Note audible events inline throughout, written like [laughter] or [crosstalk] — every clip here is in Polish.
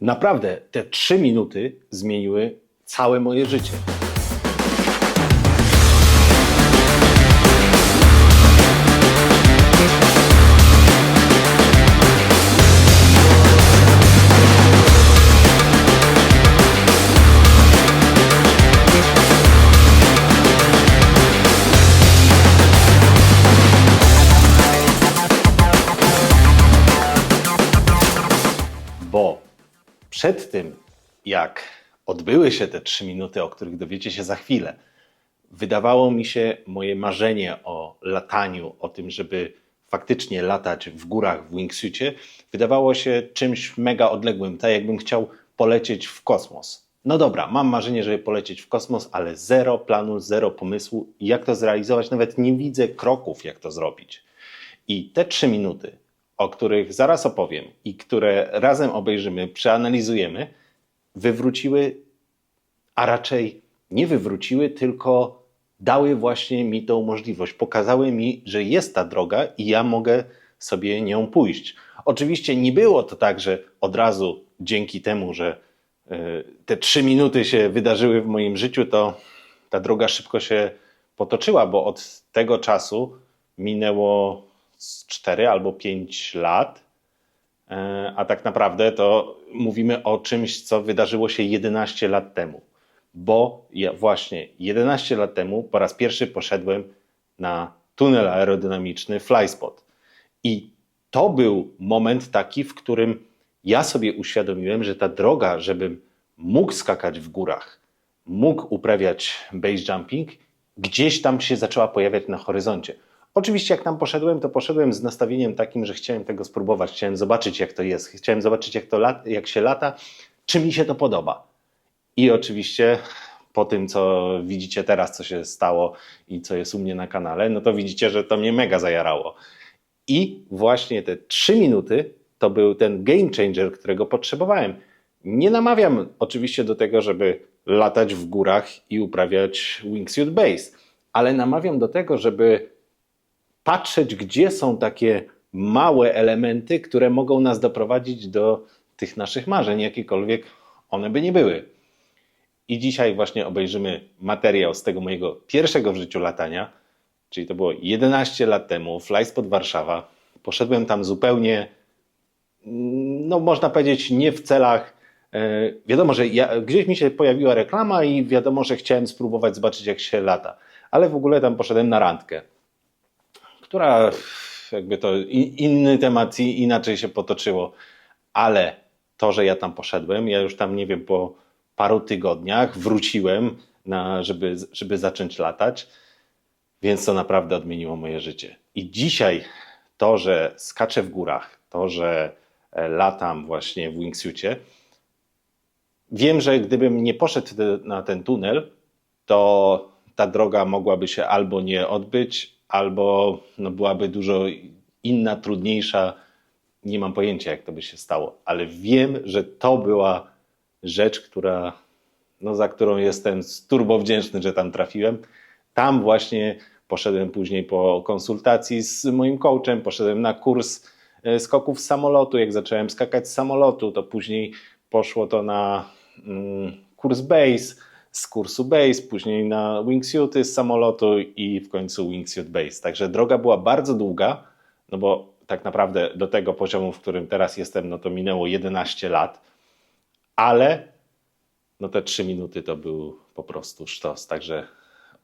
Naprawdę, te trzy minuty zmieniły całe moje życie. Przed tym, jak odbyły się te trzy minuty, o których dowiecie się za chwilę, wydawało mi się moje marzenie o lataniu, o tym, żeby faktycznie latać w górach w wingsuitie, wydawało się czymś mega odległym, tak jakbym chciał polecieć w kosmos. No dobra, mam marzenie, żeby polecieć w kosmos, ale zero planu, zero pomysłu, jak to zrealizować, nawet nie widzę kroków, jak to zrobić. I te trzy minuty, o których zaraz opowiem i które razem obejrzymy, przeanalizujemy, wywróciły, a raczej nie wywróciły, tylko dały właśnie mi tą możliwość. Pokazały mi, że jest ta droga i ja mogę sobie nią pójść. Oczywiście nie było to tak, że od razu dzięki temu, że y, te trzy minuty się wydarzyły w moim życiu, to ta droga szybko się potoczyła, bo od tego czasu minęło z 4 albo 5 lat, E, a tak naprawdę to mówimy o czymś, co wydarzyło się 11 lat temu. Bo ja właśnie 11 lat temu po raz pierwszy poszedłem na tunel aerodynamiczny Flyspot. I to był moment taki, w którym ja sobie uświadomiłem, że ta droga, żebym mógł skakać w górach, mógł uprawiać base jumping, gdzieś tam się zaczęła pojawiać na horyzoncie. Oczywiście, jak tam poszedłem, to poszedłem z nastawieniem takim, że chciałem tego spróbować, chciałem zobaczyć, jak to jest, chciałem zobaczyć, jak, to lat, jak się lata, czy mi się to podoba. I oczywiście po tym, co widzicie teraz, co się stało i co jest u mnie na kanale, no to widzicie, że to mnie mega zajarało. I właśnie te trzy minuty to był ten game changer, którego potrzebowałem. Nie namawiam oczywiście do tego, żeby latać w górach i uprawiać wingsuit base, ale namawiam do tego, żeby patrzeć, gdzie są takie małe elementy, które mogą nas doprowadzić do tych naszych marzeń, jakiekolwiek one by nie były. I dzisiaj właśnie obejrzymy materiał z tego mojego pierwszego w życiu latania, czyli to było 11 lat temu, Flyspot Warszawa. Poszedłem tam zupełnie, no można powiedzieć, nie w celach. e, Wiadomo, że ja, gdzieś mi się pojawiła reklama i wiadomo, że chciałem spróbować zobaczyć, jak się lata. Ale w ogóle tam poszedłem na randkę która jakby to inny temat i inaczej się potoczyło, ale to, że ja tam poszedłem, ja już tam nie wiem, po paru tygodniach wróciłem, na, żeby, żeby zacząć latać, więc to naprawdę odmieniło moje życie. I dzisiaj to, że skaczę w górach, to, że e, latam właśnie w wingsuitie, wiem, że gdybym nie poszedł na ten tunel, to ta droga mogłaby się albo nie odbyć, albo no, byłaby dużo inna, trudniejsza. Nie mam pojęcia, jak to by się stało, ale wiem, że to była rzecz, która, no, za którą jestem turbo wdzięczny, że tam trafiłem. Tam właśnie poszedłem później po konsultacji z moim coachem, poszedłem na kurs e, skoków z samolotu. Jak zacząłem skakać z samolotu, to później poszło to na mm, kurs base, z kursu base, później na wingsuity z samolotu i w końcu wingsuit base. Także droga była bardzo długa, no bo tak naprawdę do tego poziomu, w którym teraz jestem, no to minęło 11 lat, ale no te 3 minuty to był po prostu sztos. Także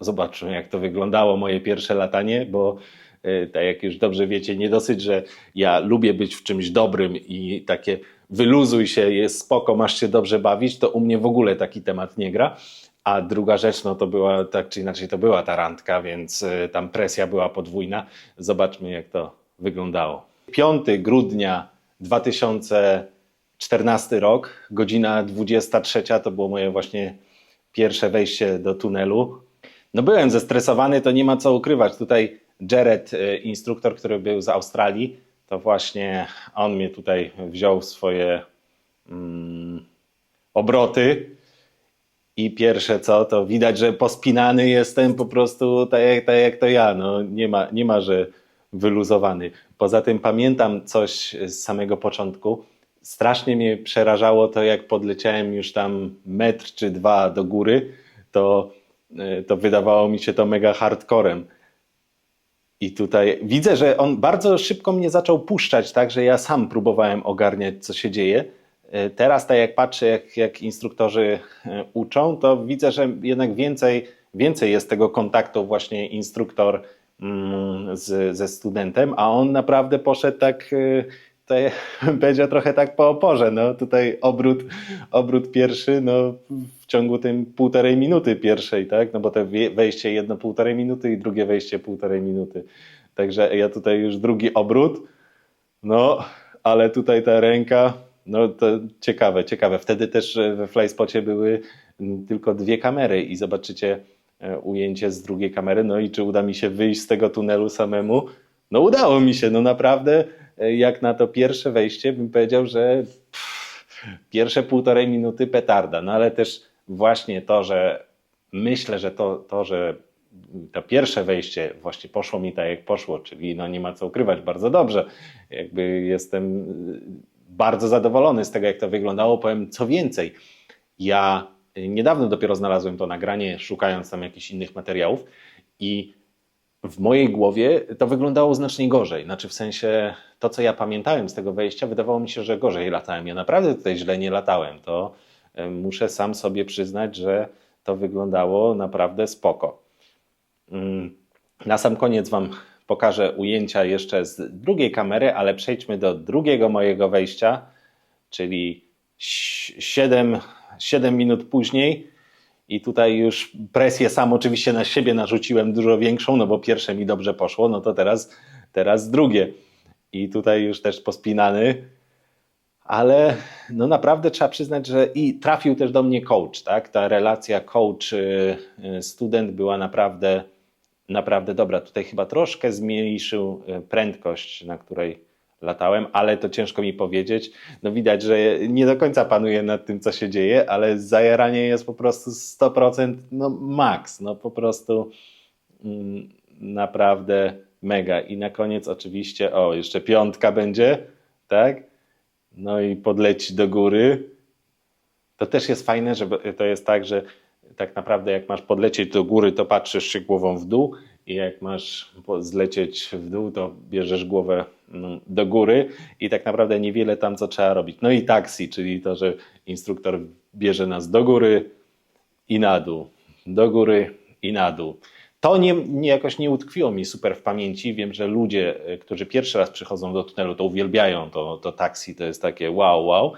zobaczmy, jak to wyglądało moje pierwsze latanie, bo e, tak jak już dobrze wiecie, nie dosyć, że ja lubię być w czymś dobrym i takie wyluzuj się, jest spoko, masz się dobrze bawić, to u mnie w ogóle taki temat nie gra. A druga rzecz, no to była, tak czy inaczej, to była ta randka, więc e, tam presja była podwójna. Zobaczmy, jak to wyglądało. 5 grudnia 2014 rok, godzina 23, to było moje właśnie pierwsze wejście do tunelu. No byłem zestresowany, to nie ma co ukrywać. Tutaj Jared, e, instruktor, który był z Australii, to właśnie on mnie tutaj wziął w swoje mm, obroty. I pierwsze co, to widać, że pospinany jestem po prostu tak jak, tak jak to ja. No, nie, ma, nie ma, że wyluzowany. Poza tym pamiętam coś z samego początku. strasznie mnie przerażało to, jak podleciałem już tam metr czy dwa do góry, to, y, to wydawało mi się to mega hardcorem. I tutaj widzę, że on bardzo szybko mnie zaczął puszczać, tak, że ja sam próbowałem ogarniać, co się dzieje. Y, Teraz, tak jak patrzę, jak, jak instruktorzy y, uczą, to widzę, że jednak więcej, więcej jest tego kontaktu właśnie instruktor mm, z, ze studentem, a on naprawdę poszedł tak, y, tutaj [laughs] będzie trochę tak po oporze. No, tutaj obrót, obrót pierwszy, no, w ciągu tym półtorej minuty pierwszej, tak? No bo to wejście jedno półtorej minuty i drugie wejście półtorej minuty. Także ja tutaj już drugi obrót, no, ale tutaj ta ręka, no to ciekawe, ciekawe. Wtedy też e, we Flyspocie były tylko dwie kamery i zobaczycie e, ujęcie z drugiej kamery, no i czy uda mi się wyjść z tego tunelu samemu? No udało mi się, no naprawdę, jak na to pierwsze wejście bym powiedział, że pierwsze półtorej minuty petarda, no ale też właśnie to, że myślę, że to, to że to pierwsze wejście właśnie poszło mi tak, jak poszło, czyli no nie ma co ukrywać, bardzo dobrze. Jakby jestem y, bardzo zadowolony z tego, jak to wyglądało. Powiem co więcej, ja y, niedawno dopiero znalazłem to nagranie, szukając tam jakichś innych materiałów i w mojej głowie to wyglądało znacznie gorzej. Znaczy w sensie to, co ja pamiętałem z tego wejścia, wydawało mi się, że gorzej latałem. Ja naprawdę tutaj źle nie latałem. To y, muszę sam sobie przyznać, że to wyglądało naprawdę spoko. Mm, Na sam koniec Wam pokażę ujęcia jeszcze z drugiej kamery, ale przejdźmy do drugiego mojego wejścia, czyli 7, 7 minut później. I tutaj już presję sam oczywiście na siebie narzuciłem dużo większą, no bo pierwsze mi dobrze poszło, no to teraz, teraz drugie. I tutaj już też pospinany, ale no naprawdę trzeba przyznać, że i trafił też do mnie coach, tak? Ta relacja coach-student była naprawdę, naprawdę dobra. Tutaj chyba troszkę zmniejszył y, prędkość, na której latałem, ale to ciężko mi powiedzieć. No widać, że nie do końca panuję nad tym, co się dzieje, ale zajaranie jest po prostu 100% no max, no po prostu mm, naprawdę mega. I na koniec oczywiście, o, jeszcze piątka będzie, tak? No i podleci do góry. To też jest fajne, że to jest tak, że tak naprawdę jak masz podlecieć do góry, to patrzysz się głową w dół i jak masz zlecieć w dół, to bierzesz głowę mm, do góry i tak naprawdę niewiele tam co trzeba robić. No i taksi, czyli to, że instruktor bierze nas do góry i na dół, do góry i na dół. To nie, nie jakoś nie utkwiło mi super w pamięci. Wiem, że ludzie, y, którzy pierwszy raz przychodzą do tunelu, to uwielbiają to, to taksi, to jest takie wow, wow.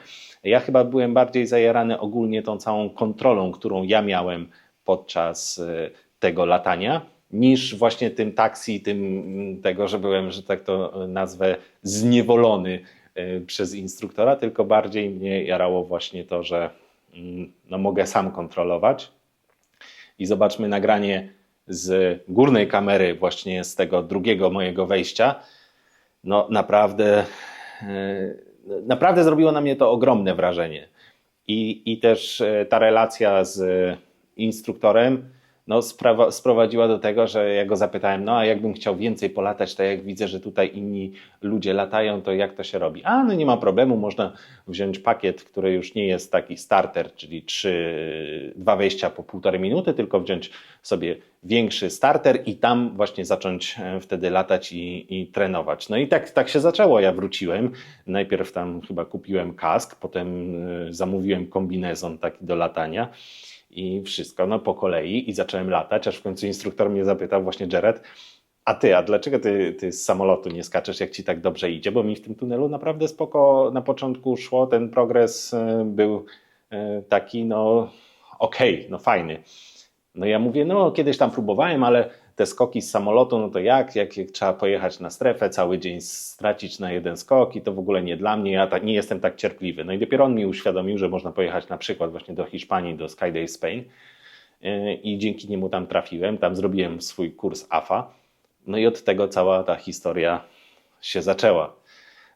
Ja chyba byłem bardziej zajarany ogólnie tą całą kontrolą, którą ja miałem podczas y, tego latania, niż właśnie tym taksi, tym mm, tego, że byłem, że tak to nazwę, zniewolony y, przez instruktora, tylko bardziej mnie jarało właśnie to, że mm, no, mogę sam kontrolować. I zobaczmy nagranie z górnej kamery, właśnie z tego drugiego mojego wejścia. No naprawdę, e, naprawdę zrobiło na mnie to ogromne wrażenie. I, i też e, ta relacja z instruktorem no, sprawa, sprowadziła do tego, że ja go zapytałem, no a jakbym chciał więcej polatać, to jak widzę, że tutaj inni ludzie latają, to jak to się robi? A, no nie ma problemu, można wziąć pakiet, który już nie jest taki starter, czyli trzy, dwa wejścia po półtorej minuty, tylko wziąć sobie większy starter i tam właśnie zacząć e, wtedy latać i, i trenować. No i tak, tak się zaczęło. Ja wróciłem. Najpierw tam chyba kupiłem kask, potem e, zamówiłem kombinezon taki do latania i wszystko no, po kolei i zacząłem latać, aż w końcu instruktor mnie zapytał, właśnie Jared, a ty, a dlaczego ty, ty z samolotu nie skaczesz, jak ci tak dobrze idzie? Bo mi w tym tunelu naprawdę spoko na początku szło, ten progres e, był e, taki, no okej, no fajny. No ja mówię, no kiedyś tam próbowałem, ale te skoki z samolotu, no to jak, jak, jak trzeba pojechać na strefę, cały dzień stracić na jeden skok i to w ogóle nie dla mnie, ja tak, nie jestem tak cierpliwy. No i dopiero on mi uświadomił, że można pojechać na przykład właśnie do Hiszpanii, do Skyday Spain Yy, i dzięki niemu tam trafiłem, tam zrobiłem swój kurs AFA, no i od tego cała ta historia się zaczęła.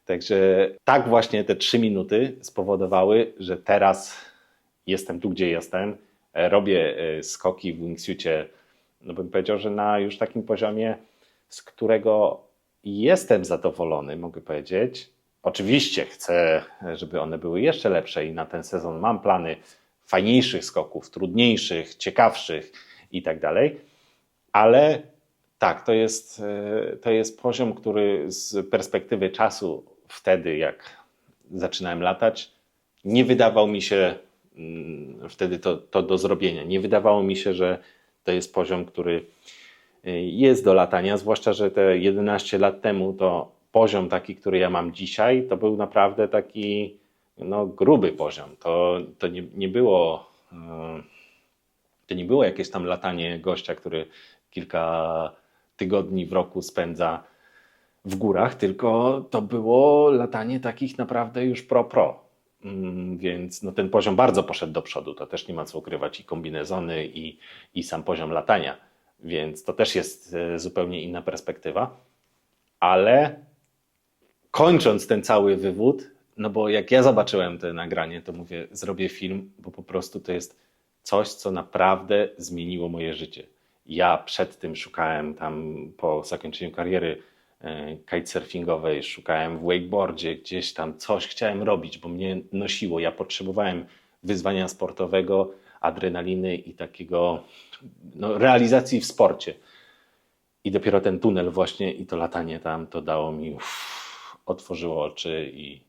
Także tak właśnie te trzy minuty spowodowały, że teraz jestem tu, gdzie jestem, robię e, skoki w wingsuitie, no bym powiedział, że na już takim poziomie, z którego jestem zadowolony, mogę powiedzieć, Oczywiście chcę, żeby one były jeszcze lepsze i na ten sezon mam plany fajniejszych skoków, trudniejszych, ciekawszych i tak dalej, ale tak, to jest, e, to jest poziom, który z perspektywy czasu, wtedy jak zaczynałem latać, nie wydawał mi się mm, wtedy to, to do zrobienia. Nie wydawało mi się, że to jest poziom, który y, jest do latania, zwłaszcza, że te 11 lat temu to poziom taki, który ja mam dzisiaj, to był naprawdę taki no, gruby poziom. To, to nie, nie było y, to nie było jakieś tam latanie gościa, który kilka tygodni w roku spędza w górach, tylko to było latanie takich naprawdę już pro-pro. Mm, Więc no, ten poziom bardzo poszedł do przodu. To też nie ma co ukrywać i kombinezony, i, i sam poziom latania. Więc to też jest e, zupełnie inna perspektywa. Ale kończąc ten cały wywód, no bo jak ja zobaczyłem to nagranie, to mówię, zrobię film, bo po prostu to jest coś, co naprawdę zmieniło moje życie. Ja przed tym szukałem tam po zakończeniu kariery kitesurfingowej, szukałem w wakeboardzie, gdzieś tam coś chciałem robić, bo mnie nosiło. Ja potrzebowałem wyzwania sportowego, adrenaliny i takiego no, realizacji w sporcie. I dopiero ten tunel właśnie i to latanie tam to dało mi, uff, otworzyło oczy i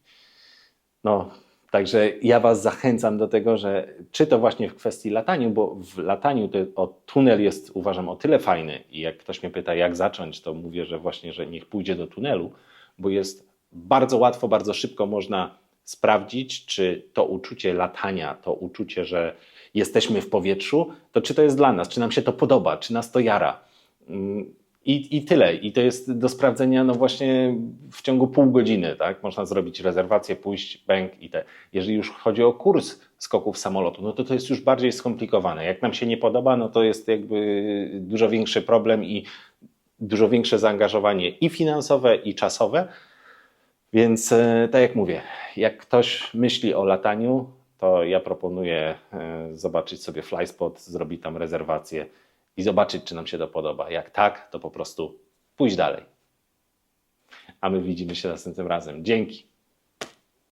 no, także ja Was zachęcam do tego, że czy to właśnie w kwestii lataniu, bo w lataniu to, o, tunel jest uważam o tyle fajny i jak ktoś mnie pyta jak zacząć, to mówię, że właśnie, że niech pójdzie do tunelu, bo jest bardzo łatwo, bardzo szybko można sprawdzić, czy to uczucie latania, to uczucie, że jesteśmy w powietrzu, to czy to jest dla nas, czy nam się to podoba, czy nas to jara. I, I tyle. I to jest do sprawdzenia no właśnie w ciągu pół godziny. Tak? Można zrobić rezerwację, pójść, bęk i te. Jeżeli już chodzi o kurs skoków samolotu, no to to jest już bardziej skomplikowane. Jak nam się nie podoba, no to jest jakby dużo większy problem i dużo większe zaangażowanie i finansowe, i czasowe. Więc e, tak jak mówię, jak ktoś myśli o lataniu, to ja proponuję e, zobaczyć sobie FlySpot, zrobić tam rezerwację i zobaczyć, czy nam się to podoba. Jak tak, to po prostu pójść dalej. A my widzimy się następnym razem. Dzięki.